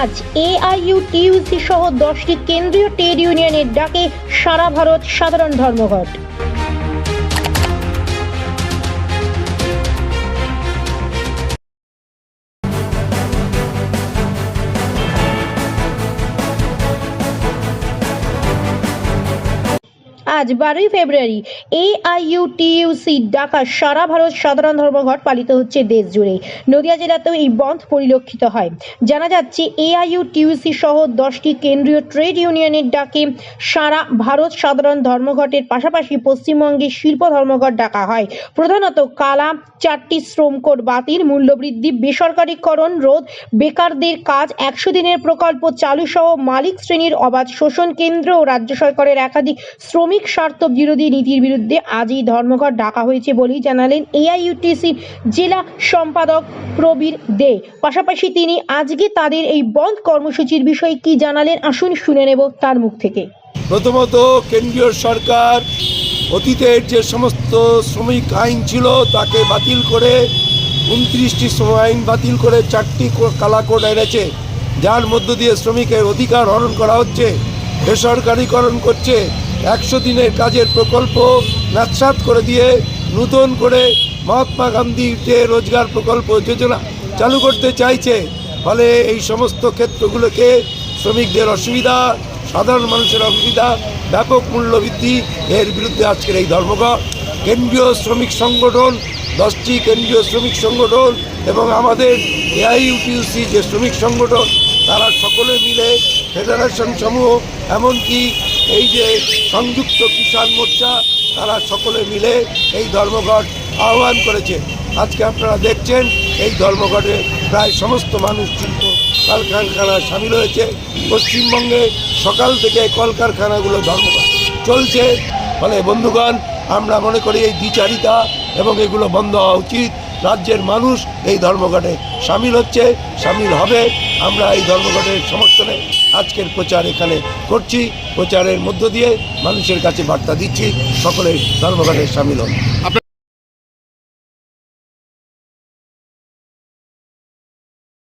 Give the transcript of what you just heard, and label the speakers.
Speaker 1: আজ এআইইউটিইউসি সহ দশটি কেন্দ্রীয় ট্রেড ইউনিয়নের ডাকে সারা ভারত সাধারণ ধর্মঘট। আজ বারোই ফেব্রুয়ারি এআইইউটিইউসি ডাকা সারা ভারত সাধারণ ধর্মঘট পালিত হচ্ছে দেশ জুড়ে। নদিয়া জেলাতেও এই বন্ধ পরিলক্ষিত হয়। জানা যাচ্ছে, এআইইউটিইউসি সহ দশটি কেন্দ্রীয় ট্রেড ইউনিয়নের ডাকে সারা ভারত সাধারণ ধর্মঘটের পাশাপাশি পশ্চিমবঙ্গে শিল্প ধর্মঘট ডাকা হয়। প্রধানত কালা চারটি শ্রম কোড বাতিল, মূল্যবৃদ্ধি, বেসরকারীকরণ, রোধ, বেকারদের কাজ, একশো দিনের প্রকল্প চালু সহ মালিক শ্রেণির অবাধ শোষণ কেন্দ্র ও রাজ্য সরকারের একাধিক শ্রমিক স্বার্থ বিরোধী নীতির বিরুদ্ধে আজই ধর্মঘট ডাকা হয়েছে বলেই জানালেন এআইইউটিসির জেলা সম্পাদক প্রবীর দে। পাশাপাশি তিনি আজকে তাদের এই বন্ধ কর্মসূচির বিষয়ে কি জানালেন আসুন শুনে নেব তার মুখ থেকে।
Speaker 2: প্রথমত, কেন্দ্রীয় সরকার অতীতের যে সমস্ত শ্রমিক আইন ছিল তাকে বাতিল করে উনত্রিশটি শ্রম আইন বাতিল করে চারটি কো- কালা কোড এনেছে। যার মধ্য দিয়ে শ্রমিকের অধিকার হরণ করা হচ্ছে, বেসরকারিকরণ করছে একশো দিনের কাজের প্রকল্প ন্যাৎসাত করে দিয়ে নতুন করে মহাত্মা গান্ধী যে রোজগার প্রকল্প যোজনা চালু করতে চাইছে। ফলে এই সমস্ত ক্ষেত্রগুলোকে শ্রমিকদের অসুবিধা, সাধারণ মানুষের অসুবিধা, ব্যাপক মূল্যবৃদ্ধি, এর বিরুদ্ধে আজকের এই ধর্মঘট। কেন্দ্রীয় শ্রমিক সংগঠন, দশটি কেন্দ্রীয় শ্রমিক সংগঠন এবং আমাদের এআইইউটিউসি যে শ্রমিক সংগঠন, তারা সকলে মিলে ফেডারেশন সমূহ, এমনকি এই যে সংযুক্ত কিষাণ মোর্চা, তারা সকলে মিলে এই ধর্মঘট আহ্বান করেছে। আজকে আপনারা দেখছেন, এই ধর্মঘটে প্রায় সমস্ত মানুষ শিল্প কলকারখানায় সামিল হয়েছে। পশ্চিমবঙ্গে সকাল থেকে কলকারখানাগুলো ধর্মঘট চলছে। ফলে বন্ধুগণ, আমরা মনে করি এই দ্বিচারিতা এবং এগুলো বন্ধ হওয়া উচিত। রাজ্যের মানুষ এই ধর্মঘটে সামিল হচ্ছে, সামিল হবে। আমরা এই ধর্মঘটের সমর্থনে আজকের প্রচার এখানে করছি। প্রচারের মধ্য দিয়ে মানুষের কাছে বার্তা দিচ্ছি, সকলে ধর্মঘটে সামিল হন।